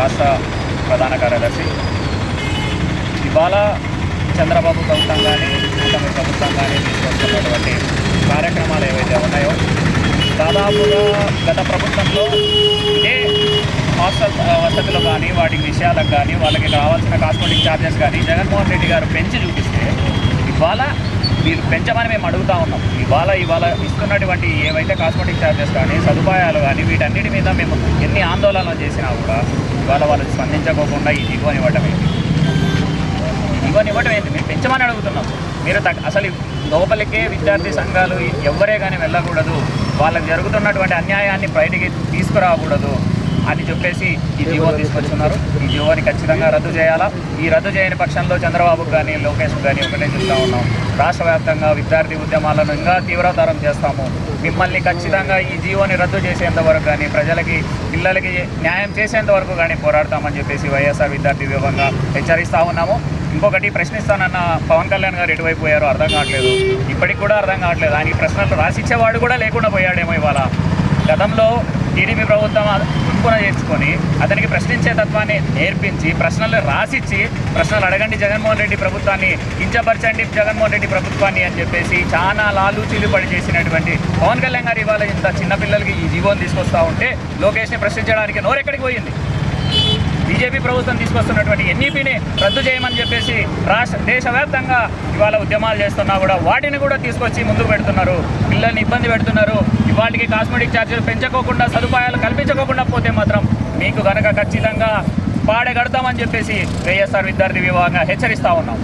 రాష్ట్ర ప్రధాన కార్యదర్శి. ఇవాళ చంద్రబాబు ప్రభుత్వం కానీ కూటమి ప్రభుత్వం కానీ తీసుకొస్తున్నటువంటి కార్యక్రమాలు ఏవైతే ఉన్నాయో దాదాపుగా గత ప్రభుత్వంలో ఇదే హాస్టల్ వసతులు కానీ వాటి విషయాలకు కానీ వాళ్ళకి కావాల్సిన కాస్మెటిక్ ఛార్జెస్ కానీ జగన్మోహన్ రెడ్డి గారు పెంచి చూపిస్తే ఇవాళ మీరు పెంచమని మేము అడుగుతా ఉన్నాం. వాళ్ళ ఇవాళ ఇస్తున్నటువంటి ఏవైతే కాస్మెటిక్ ఛార్జెస్ కానీ సదుపాయాలు కానీ వీటన్నిటి మీద మేము ఎన్ని ఆందోళనలు చేసినా కూడా ఇవాళ వాళ్ళు స్పందించకోకుండా ఈ దిగువనివ్వటం ఏంటి? ఇవన్నీ ఇవ్వటం ఏంటి? మేము పెంచమని అడుగుతున్నాం. మీరు అసలు లోపలికే విద్యార్థి సంఘాలు ఎవరే కానీ వెళ్ళకూడదు. వాళ్ళకి జరుగుతున్నటువంటి అన్యాయాన్ని బయటికి తీసుకురాకూడదు. అని చెప్పేసి ఈ జీవో తీసుకొచ్చున్నారు. ఈ జీవోని ఖచ్చితంగా రద్దు చేయాలా? ఈ రద్దు చేయని పక్షంలో చంద్రబాబు కానీ లోకేష్ కానీ ఒకటే చెప్తా ఉన్నాం. రాష్ట్ర వ్యాప్తంగా విద్యార్థి ఉద్యమాలను ఇంకా తీవ్రతరం చేస్తాము. మిమ్మల్ని ఖచ్చితంగా ఈ జీవోని రద్దు చేసేంత వరకు కానీ ప్రజలకి పిల్లలకి న్యాయం చేసేంత వరకు కానీ పోరాడతామని చెప్పేసి వైఎస్ఆర్ విద్యార్థి విభాగంగా హెచ్చరిస్తా ఉన్నాము. ఇంకొకటి ప్రశ్నిస్తానన్న పవన్ కళ్యాణ్ గారు ఎటువైపు పోయారో అర్థం కావట్లేదు. ఇప్పటికి కూడా అర్థం కావట్లేదు. ఆయన ప్రశ్నలు రాసిచ్చేవాడు కూడా లేకుండా పోయాడేమో ఇవాళ. గతంలో టీడీపీ ప్రభుత్వం ఇంపున చేసుకొని అతనికి ప్రశ్నించే తత్వాన్ని నేర్పించి ప్రశ్నలు రాసిచ్చి ప్రశ్నలు అడగండి జగన్మోహన్ రెడ్డి ప్రభుత్వాన్ని కించపరచండి జగన్మోహన్ రెడ్డి ప్రభుత్వాన్ని అని చెప్పేసి చాలా లాలూచీలు పడి చేసినటువంటి పవన్ కళ్యాణ్ గారు ఇవాళ ఇంత చిన్నపిల్లలకి ఈ జీవోని తీసుకొస్తా ఉంటే లోకేష్ని ప్రశ్నించడానికి నోరెక్కడికి పోయింది? బీజేపీ ప్రభుత్వం తీసుకొస్తున్నటువంటి ఎన్ఈపీని రద్దు చేయమని చెప్పేసి రాష్ట్ర దేశవ్యాప్తంగా ఇవాళ ఉద్యమాలు చేస్తున్నా కూడా వాటిని కూడా తీసుకొచ్చి ముందుకు పెడుతున్నారు. పిల్లల్ని ఇబ్బంది పెడుతున్నారు. ఇవాళకి కాస్మెటిక్ ఛార్జీలు పెంచుకోకుండా సదుపాయాలు కల్పించకోకుండా పోతే మాత్రం మీకు కనుక ఖచ్చితంగా పాడగడతామని చెప్పేసి వైఎస్ఆర్ విద్యార్థి విభాగంగా హెచ్చరిస్తా ఉన్నాం.